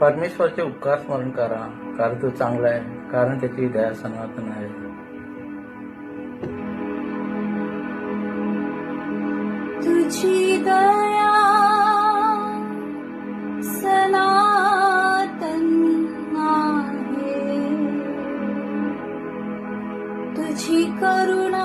परमेश्वरचे उपकार स्मरण करा कारण तो चांगला आहे कारण त्याची दया सनातन आहे तुझी दया सनातन आहे तुझी करुणा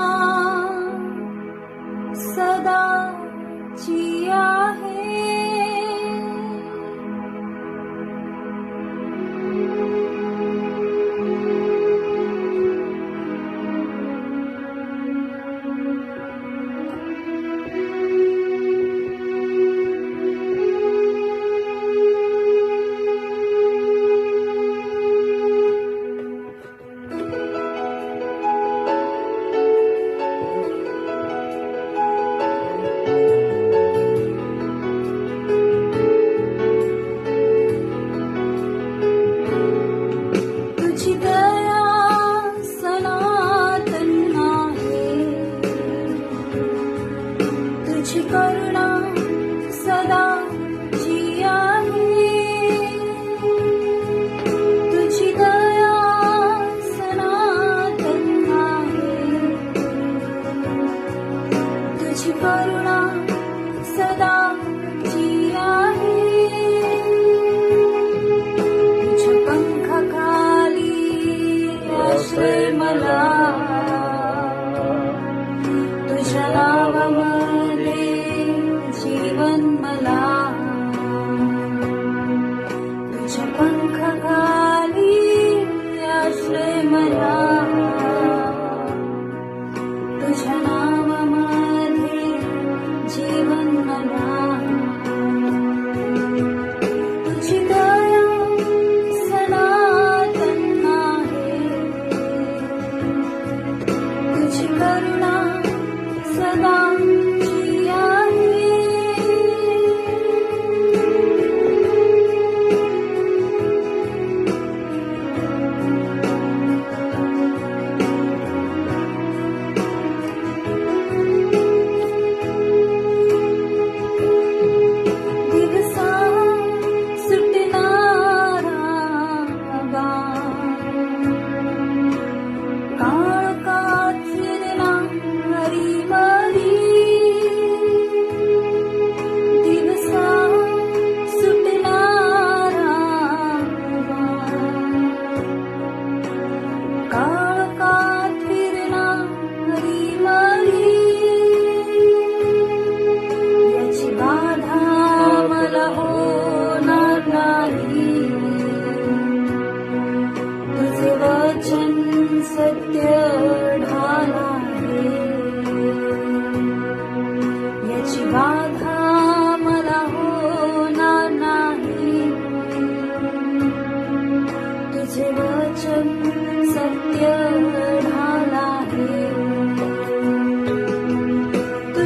Oh.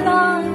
到。